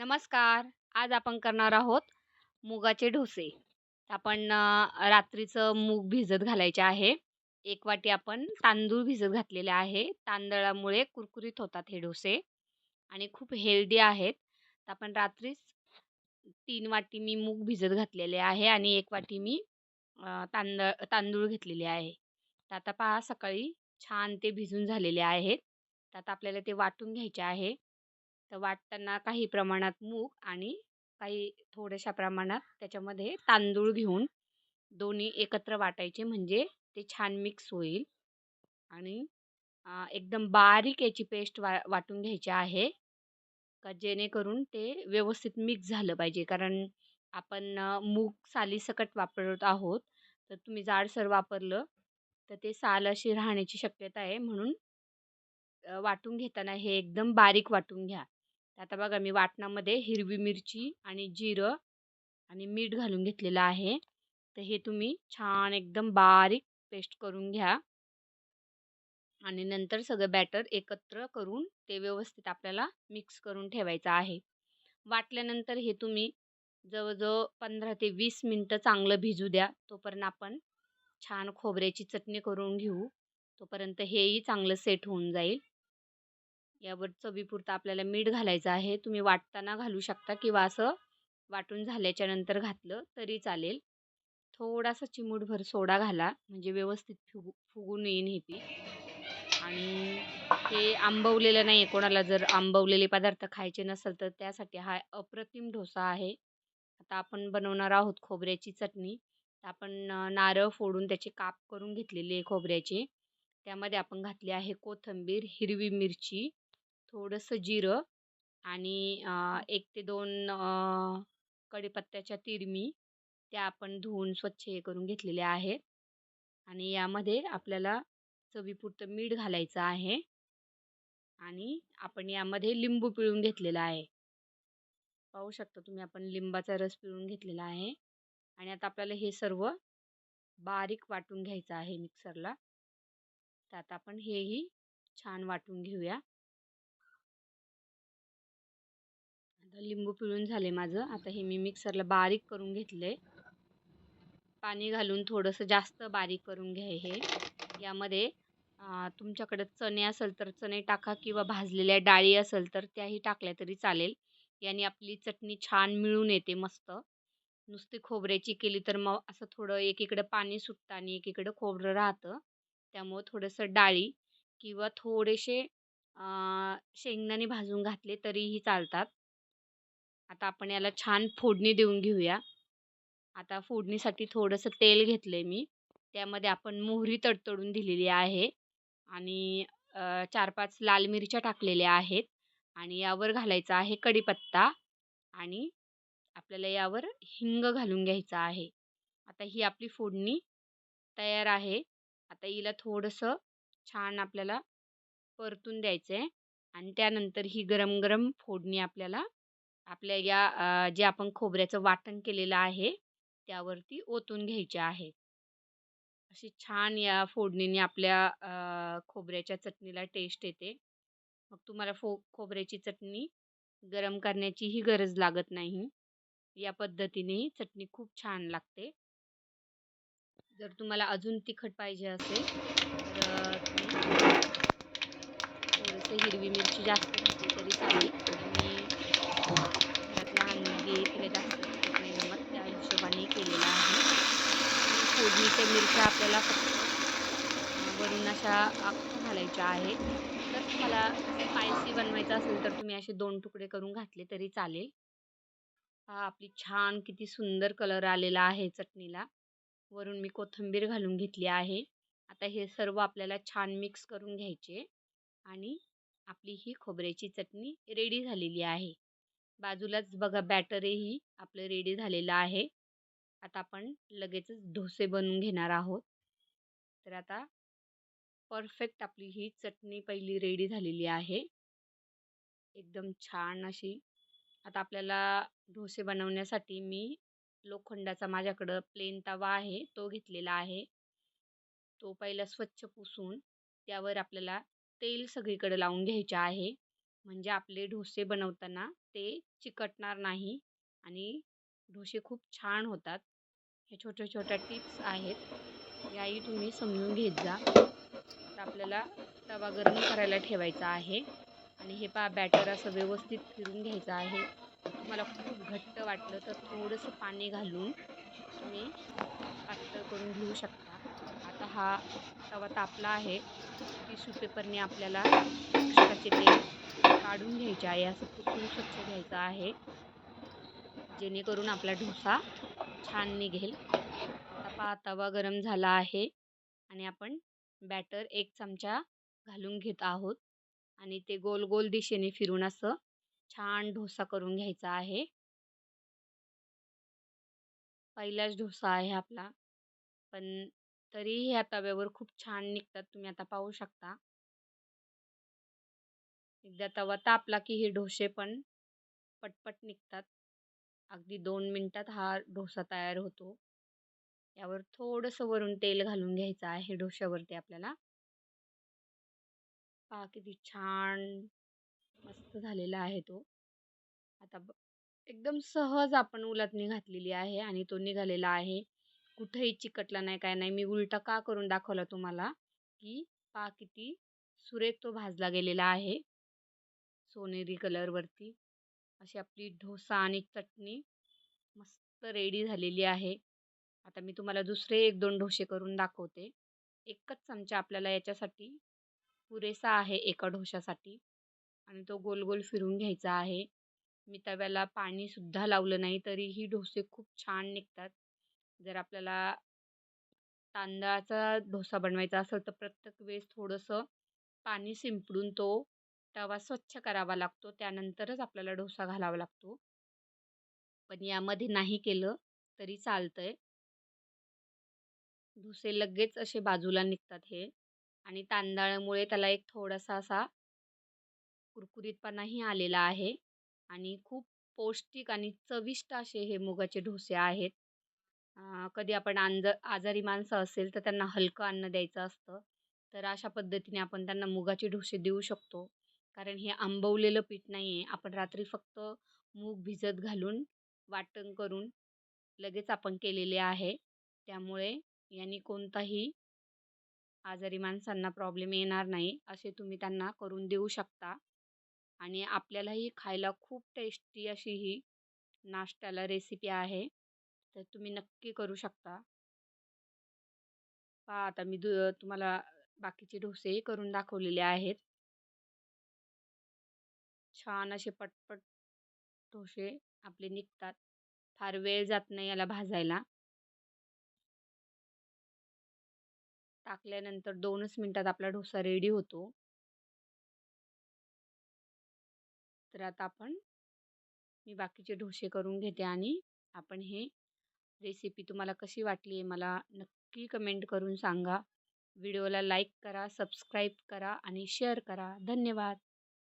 नमस्कार. आज आपण करणार आहोत मुगाचे डोसे. आपण रात्रीचं मूग भिजत घालायचे आहे. एक वाटी आपण तांदूळ भिजत घातलेले आहे. तांदळामुळे कुरकुरीत होतात हे डोसे आणि खूप हेल्दी आहेत. तर आपण रात्रीच तीन वाटी मी मूग भिजत घातलेले आहे आणि एक वाटी मी तांदळ तांदूळ घेतलेले आहे. तर आता पहा सकाळी छान ते भिजून झालेले आहेत. तर आता आपल्याला ते वाटून घ्यायचे आहे. तर वाटताना काही प्रमाणात मूग आणि काही थोड्याशा प्रमाणात त्याच्यामध्ये तांदूळ घेऊन दोन्ही एकत्र वाटायचे म्हणजे ते छान मिक्स होईल. आणि एकदम बारीक याची पेस्ट वा वाटून घ्यायची आहे. का जेणेकरून ते व्यवस्थित मिक्स झालं पाहिजे. कारण आपण मूग सालीसकट वापरत आहोत तर तुम्ही जाडसर वापरलं तर ते साल अशी राहण्याची शक्यता आहे. म्हणून वाटून घेताना हे एकदम बारीक वाटून घ्या. आता बघा मी वाटणामध्ये हिरवी मिरची आणि जिरं आणि मीठ घालून घेतलेलं आहे. तर हे तुम्ही छान एकदम बारीक पेस्ट करून घ्या. आणि नंतर सगळं बॅटर एकत्र करून ते व्यवस्थित आपल्याला मिक्स करून ठेवायचं आहे. वाटल्यानंतर हे तुम्ही जवळजवळ पंधरा ते वीस मिनटं चांगलं भिजू द्या. तोपर्यंत आपण छान खोबऱ्याची चटणी करून घेऊ. तोपर्यंत हेही चांगलं सेट होऊन जाईल. यावर चवीपुरतं आपल्याला मीठ घालायचं आहे. तुम्ही वाटताना घालू शकता किंवा असं वाटून झाल्याच्यानंतर घातलं तरी चालेल. थोडासा चिमूटभर सोडा घाला. म्हणजे व्यवस्थित फुगू फुगून येईन हे पीठ. आणि हे आंबवलेलं नाही आहे कोणाला जर आंबवलेले पदार्थ खायचे नसेल तर त्यासाठी हा अप्रतिम डोसा आहे. आता आपण बनवणार आहोत खोबऱ्याची चटणी. तर आपण नारळ फोडून त्याचे काप करून घेतलेले आहे खोबऱ्याचे. त्यामध्ये आपण घातले आहे कोथिंबीर हिरवी मिरची थोडंसं जिरं आणि एक ते दोन कढीपत्त्याच्या तिरमी त्या आपण धुवून स्वच्छ हे करून घेतलेल्या आहेत. आणि यामध्ये आपल्याला चवीपुरतं मीठ घालायचं आहे. आणि आपण यामध्ये लिंबू पिळून घेतलेला आहे. पाहू शकता तुम्ही आपण लिंबाचा रस पिळून घेतलेला आहे. आणि आता आपल्याला हे सर्व बारीक वाटून घ्यायचं आहे मिक्सरला. तर आता आपण हेही छान वाटून घेऊया. आता लिंबू पिळून झाले माझं. आता हे मी मिक्सरला बारीक करून घेतलं आहे पाणी घालून थोडंसं जास्त बारीक करून घ्या हे. यामध्ये तुमच्याकडे चणे असेल तर चणे टाका किंवा भाजलेल्या डाळी असेल तर त्याही टाकल्या तरी चालेल. याने आपली चटणी छान मिळून येते मस्त. नुसती खोबऱ्याची केली तर मग असं थोडं एकीकडं पाणी सुटतं आणि एकीकडं खोबरं राहतं. त्यामुळं थोडंसं डाळी किंवा थोडेसे शेंगदाणे भाजून घातले तरीही चालतात. आता आपण याला छान फोडणी देऊन घेऊया. आता फोडणीसाठी थोडंसं तेल घेतलं आहे मी. त्यामध्ये आपण मोहरी तडतडून दिलेली आहे आणि चार पाच लाल मिरच्या टाकलेल्या आहेत आणि यावर घालायचा आहे कढीपत्ता आणि आपल्याला यावर हिंग घालून घ्यायचा आहे. आता ही आपली फोडणी तयार आहे. आता हिला थोडंसं छान आपल्याला परतून द्यायचं आहे आणि त्यानंतर ही गरम गरम फोडणी आपल्याला आपल्या या जे आपण खोबऱ्याचं वाटण केलेलं आहे त्यावरती ओतून घ्यायचे आहे. अशी छान या फोडणीने आपल्या खोबऱ्याच्या चटणीला टेस्ट येते. मग तुम्हाला फो खोबऱ्याची चटणी गरम करण्याचीही गरज लागत नाही. या पद्धतीने चटणी खूप छान लागते. जर तुम्हाला अजून तिखट पाहिजे असेल तर तुम्ही हिरवी मिरची जास्त घातली तरी चालेल. फोडणीच्या मिरच्या आपल्याला फक्त वरून अशा घालायच्या आहेत. जर तुम्हाला स्पायसी बनवायचं असेल तर तुम्ही असे दोन तुकडे करून घातले तरी चालेल. हा आपली छान किती सुंदर कलर आलेला आहे चटणीला. वरून मी कोथिंबीर घालून घेतली आहे. आता हे सर्व आपल्याला छान मिक्स करून घ्यायचे आणि आपली ही खोबऱ्याची चटणी रेडी झालेली आहे. बाजूलाच बघा बॅटरही आपलं रेडी झालेलं आहे. आता आपण लगेचच डोसे बनवून घेणार आहोत. तर आता परफेक्ट आपली ही चटणी पहिली रेडी झालेली आहे. एकदम छान अशी. आता आपल्याला डोसे बनवण्यासाठी मी लोखंडाचा माझ्याकडं प्लेन तवा आहे तो घेतलेला आहे. तो पहिला स्वच्छ पुसून त्यावर आपल्याला तेल सगळीकडे लावून घ्यायचे आहे. म्हणजे आपले डोसे बनवताना ते चिकटणार नाही आणि डोसे खूप छान होतात. हे छोट्या छोट्या टिप्स आहेत. याही तुम्ही समजून घेत जा. तर आपल्याला तवा गरम करायला ठेवायचा आहे. आणि हे पा बॅटर असं व्यवस्थित फिरून घ्यायचं आहे. तुम्हाला खूप घट्ट वाटलं तर थोडंसं पाणी घालून तुम्ही पातळ करून घेऊ शकता. आता हा तवा तापला आहे. टिश्यू पेपरने आपल्याला एक्स्ट्राचे ते काढून घ्यायचे आहे. असं पुसून स्वच्छ घ्यायचं आहे. जेणेकरून आपला डोसा छान निघेल. आता पहा तवा गरम झाला आहे आणि आपण बॅटर एक चमचा घालून घेत आहोत आणि ते गोल गोल दिशेने फिरून असं छान डोसा करून घ्यायचा आहे. पहिलाच डोसा आहे आपला. पण तरीही ह्या तव्यावर खूप छान निघतात. तुम्ही आता पाहू शकता. एकदा तवा तापला की हे डोसे पण पटपट निघतात. अगदी दोन मिनटात हा डोसा तयार होतो. यावर थोडंसं वरून तेल घालून घ्यायचं आहे डोश्यावरती आपल्याला. पहा किती छान मस्त झालेला आहे तो. आता ब एकदम सहज आपण उलटणी घातलेली आहे आणि तो निघालेला आहे. कुठेही चिकटला नाही काय नाही. मी उलटा का करून दाखवला तुम्हाला की पहा किती सुरेख तो भाजला गेलेला आहे. सोनेरी कलरवरती अशी आपली डोसा आणि चटणी मस्त रेडी झालेली आहे. आता मी तुम्हाला दुसरे एक दोन डोसे करून दाखवते. एकच चमचा आपल्याला याच्यासाठी पुरेसा आहे एका डोशासाठी आणि तो गोल गोल फिरून घ्यायचा आहे. मी तव्याला पाणीसुद्धा लावलं नाही तरीही डोसे खूप छान निघतात. जर आपल्याला तांदळाचा डोसा बनवायचा असेल तर प्रत्येक वेळेस थोडंसं पाणी शिंपडून तो तवा स्वच्छ करावा लागतो. त्यानंतरच आपल्याला डोसा घालावा लागतो. पण यामध्ये नाही केलं तरी चालतं आहे डोसे लगेच असे बाजूला निघतात हे. आणि तांदळामुळे त्याला एक थोडासा असा कुरकुरीतपणाही आलेला आहे. आणि खूप पौष्टिक आणि चविष्ट असे हे मुगाचे डोसे आहेत. कधी आपण आंज आजारी माणसं असेल तर त्यांना हलकं अन्न द्यायचं असतं. तर अशा पद्धतीने आपण त्यांना मुगाचे डोसे देऊ शकतो. कारण हे आंबवलेलं पीठ नाही आहे आपण रात्री फक्त मूग भिजत घालून वाटण करून लगेच आपण केलेले आहे. त्यामुळे यांनी कोणताही आजारी माणसांना प्रॉब्लेम येणार नाही असे तुम्ही त्यांना करून देऊ शकता. आणि आपल्यालाही खायला खूप टेस्टी अशी ही नाश्त्याला रेसिपी आहे. तर तुम्ही नक्की करू शकता. पहा आता मी दु तुम्हाला बाकीचे डोसेही करून दाखवलेले आहेत. छान असे पटपट डोसे आपले निघतात. फार वेळ जात नाही याला भाजायला. टाकल्यानंतर दोनच मिनटात आपला डोसा रेडी होतो. तर आता आपण मी बाकीचे डोसे करून घेते आणि आपण हे रेसिपी तुम्हाला कशी वाटली आहे मला नक्की कमेंट करून सांगा. व्हिडिओला लाईक करा सबस्क्राईब करा आणि शेअर करा. धन्यवाद.